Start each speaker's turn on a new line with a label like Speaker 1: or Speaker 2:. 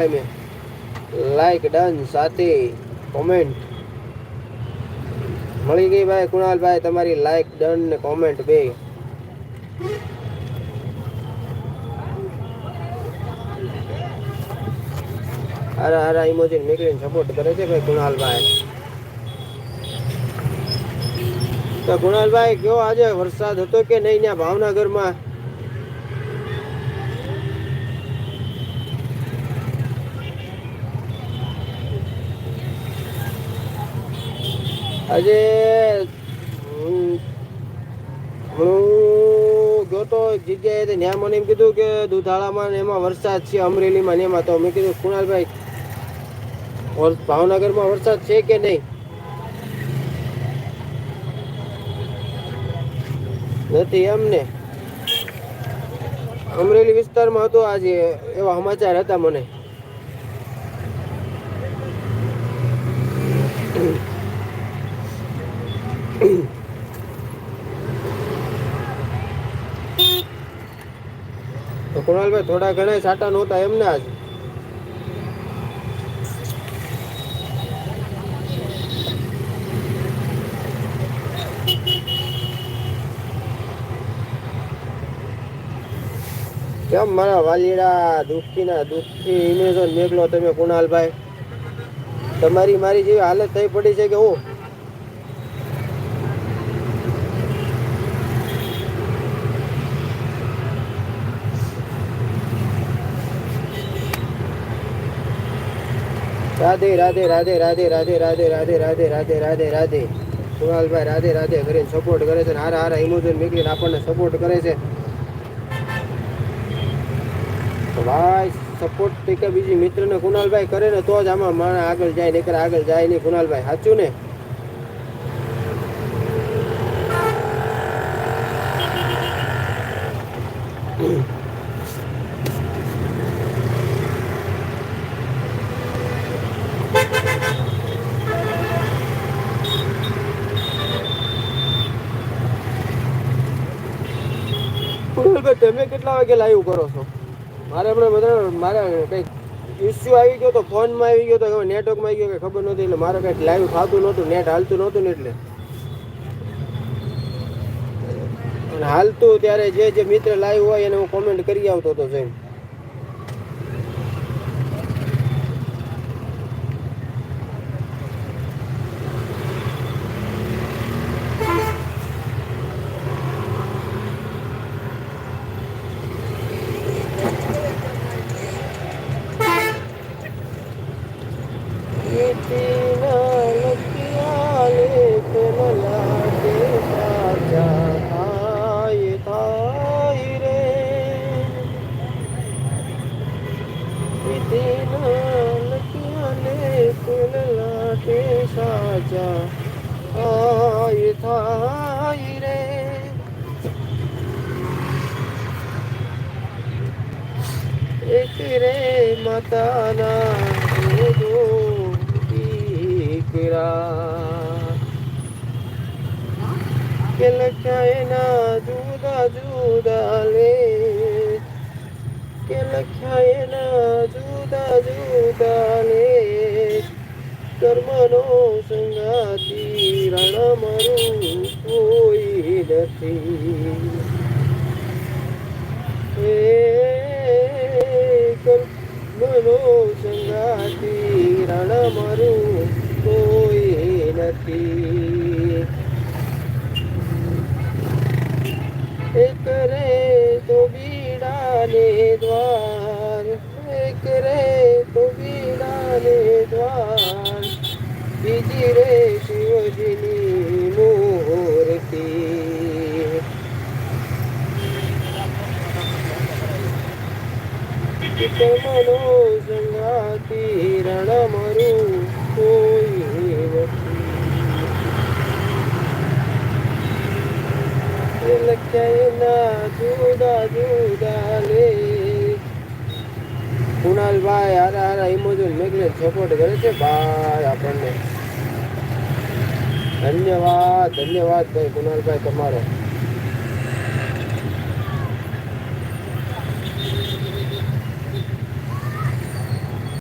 Speaker 1: Like done સાથે comment મળી ગઈ ભાઈ કુણાલભાઈ, તમારી લાઈક ડન ને કોમેન્ટ બે. હારા હારા ઇમોજીન નીકળીને સપોર્ટ કરે છે ભાઈ કુણાલભાઈ. તો કુણાલભાઈ, કયો આજે વરસાદ હતો કે નહીં ત્યાં ભાવનગરમાં? આજે હું હું ગયો તો એક જગ્યાએ ત્યાં મને એમ કીધું કે દુધાળામાં એમાં વરસાદ છે, અમરેલીમાં ને એમાં તો મેં કીધું, કુણાલભાઈ ભાવનગરમાં વરસાદ છે કે નહીં? નથી એમને અમરેલી વિસ્તારમાં હતો આજે, એવા સમાચાર હતા મને. તો કુણાલભાઈ, થોડા ઘણા સાટા નહોતા એમને આજ? કેમ મારા વાલીડા દુઃખીના? દુઃખી ઇમેઝોન મેઘલો તમે, કુણાલભાઈ. તમારી મારી જેવી હાલત થઈ પડી છે કે હું? રાધે રાધે રાધે રાધે રાધે રાધે રાધે રાધે રાધે રાધે રાધે કુણાલભાઈ રાધે રાધે કરીને સપોર્ટ કરે છે હારા હારા ઇમોજન મેકલીને આપણને સપોર્ટ કરે છે ભાઈ સપોર્ટ કે બીજી મિત્રને કુણાલભાઈ કરે ને તો જ આમાં માણસ આગળ જાય નીકળે આગળ જાય નહીં કુણાલભાઈ સાચું ને કુણાલભાઈ તમે કેટલા વાગે લાઈવ કરો છો? મારે હમણાં બધા મારે કંઈક ઇસ્યુ આવી ગયો તો ફોનમાં આવી ગયો તો હવે નેટવર્કમાં આવી ગયો કે ખબર નહોતી એટલે મારે કંઈક લાઈવ થતું નહોતું નેટ હાલતું નહોતું ને એટલે. હાલતું ત્યારે જે જે મિત્ર લાઈવ હોય એને હું કોમેન્ટ કરી આવતો હતો જેમ થાય રે એક રે માતાના દીકરા કે લખાયના જુદા જુદા લે કે લખાયના જુદા જુદા લે કર્મનો સંગાતી રણ મારું કોઈ નથી. કર્મનો સંગાતી રણ મારું કોઈ નથી. એક રે તો બીડાને દ્વાર એક રે રે શિવજીની મૂર્તિ મનો સંગાતી રણ મારું કોઈ નથી લખ્યા જુદા જુદા લે કુણાલભાઈ હારા હારા ઇમોજન મેઘને સપોર્ટ કરે છે ભાઈ આપણને ધન્યવાદ ધન્યવાદ ભાઈ કુનાલભાઈ તમારો.